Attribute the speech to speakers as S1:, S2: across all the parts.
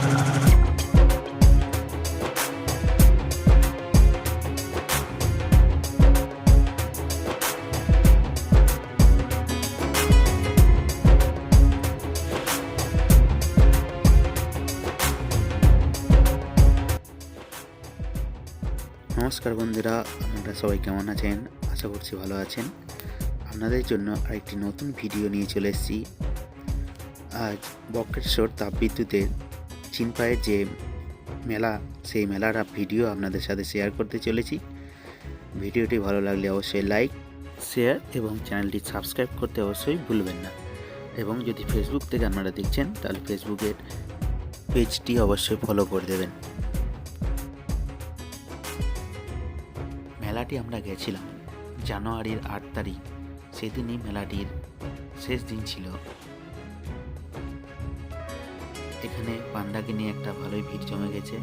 S1: নমস্কার বন্ধুরা, আপনারা সবাই কেমন আছেন? আশা করছি ভালো আছেন। আপনাদের জন্য আরেকটি নতুন ভিডিও নিয়ে চলে এসেছি। আজ বক্রেশ্বর তাপবিদ্যুতের চিনপায়ের যে মেলা, সেই মেলার ভিডিও আপনাদের সাথে শেয়ার করতে চলেছি। ভিডিওটি ভালো লাগলে অবশ্যই লাইক শেয়ার এবং চ্যানেলটি সাবস্ক্রাইব করতে অবশ্যই ভুলবেন না। এবং যদি ফেসবুক থেকে আপনারা দেখছেন, তাহলে ফেসবুকের পেজটি অবশ্যই ফলো করে দেবেন। মেলাটি আমরা গেছিলাম জানুয়ারির আট তারিখ। সেদিনই মেলাটির শেষ দিন ছিল। এখানে পান্ডাকে নিয়ে একটা ভালোই ভিড় জমে গেছে।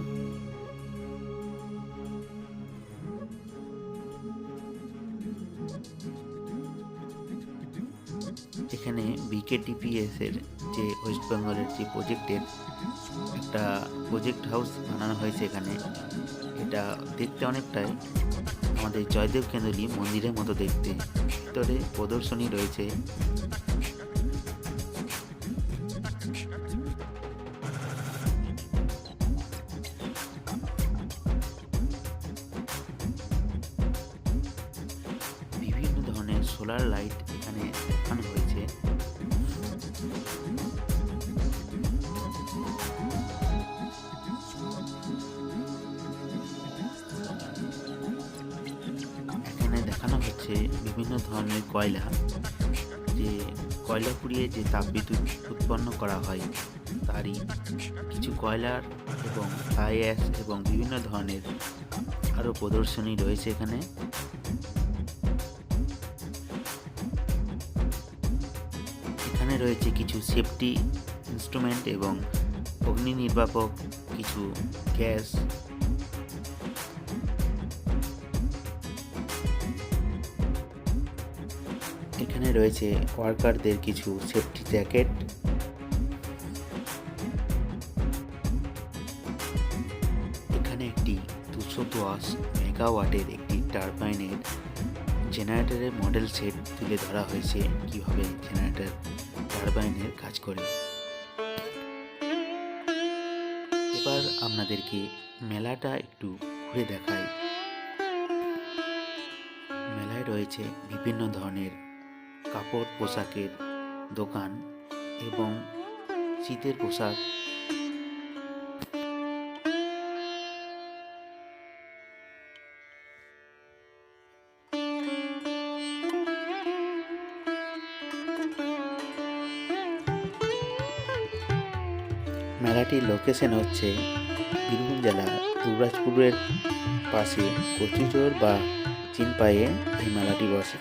S1: এখানে বিকেটিপিএস এর যে ওয়েস্ট বেঙ্গলের যে প্রজেক্টের একটা প্রজেক্ট হাউস বানানো হয়েছে এখানে, এটা দেখতে অনেকটাই আমাদের জয়দেব কেন্দ্রী মন্দিরের মতো দেখতে। ভিতরে প্রদর্শনী রয়েছে। সোলার লাইট এখানে দেখানো হয়েছে। এখানে দেখানো হচ্ছে বিভিন্ন ধরনের কয়লা, যে কয়লা পুড়িয়ে যে তাপবিদ্যুৎ উৎপন্ন করা হয়, তারই কিছু কয়লার এবং অ্যাশ এবং বিভিন্ন ধরনের আরও প্রদর্শনী রয়েছে এখানে। রয়েছে কিছু সেফটি ইনস্ট্রুমেন্ট এবং অগ্নি নির্বাপক, কিছু গ্যাস এখানে রয়েছে ওয়ার্কারদের কিছু সেফটি জ্যাকেট এখানে একটি দুশো দশ মেগাওয়াটের একটি টারবাইনের জেনারেটরের মডেল সেট তুলে ধরা হয়েছে। কীভাবে জেনারেটর টারবাইনের কাজ করে। এবার আপনাদেরকে মেলাটা একটু ঘুরে দেখাই। মেলায় রয়েছে বিভিন্ন ধরনের কাপড় পোশাকের দোকান এবং শীতের পোশাক মেলাটির লোকেশন হচ্ছে বীরভূম জেলা দুবরাজপুরের পাশে কচুচোর বা চিনপায়ে এই মেলাটি বসে।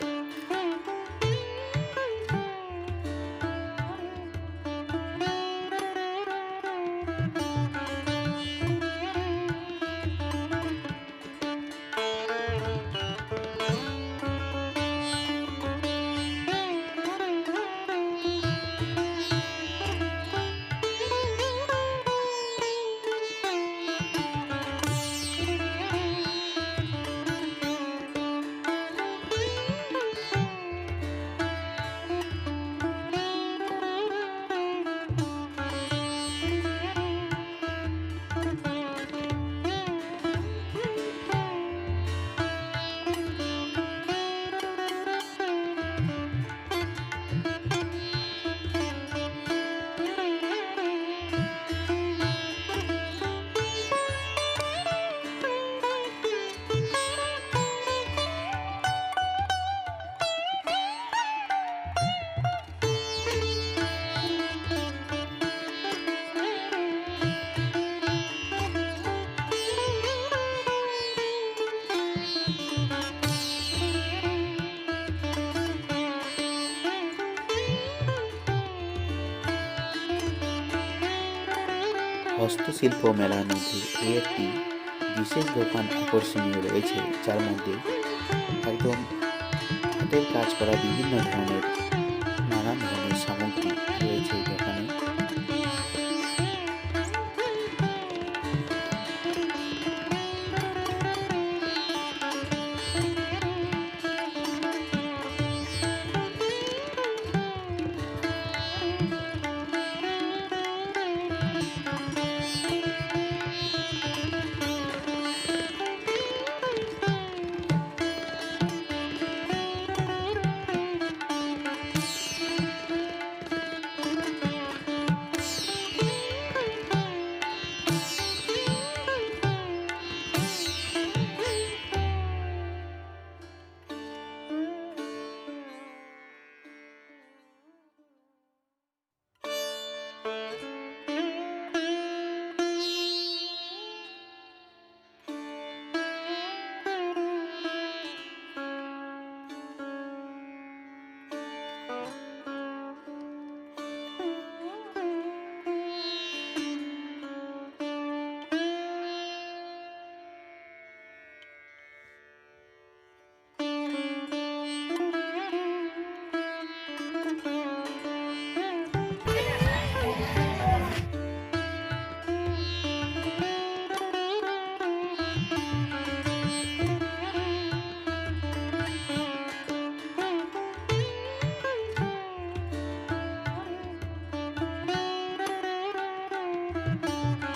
S1: হস্তশিল্প মেলার মধ্যে এই একটি বিশেষ দোকান আকর্ষণীয় রয়েছে, যার মধ্যে একদম হাতের কাজ করা বিভিন্ন ধরনের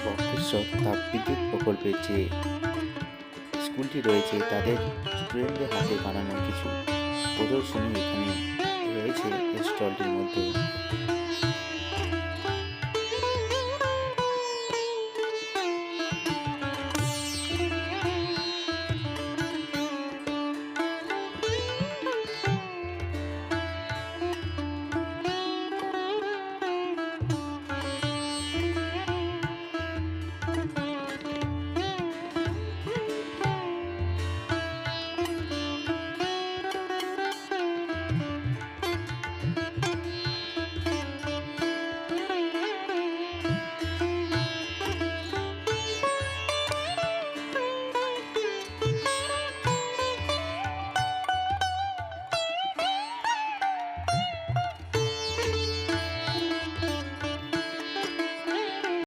S1: বক্রেশ্বর তাপবিদ্যুৎ প্রকল্পের যে স্কুলটি রয়েছে, তাদের স্টুডেন্টদের হাতে বানানো কিছু প্রদর্শনী এখানে রয়েছে। স্টলটির মধ্যে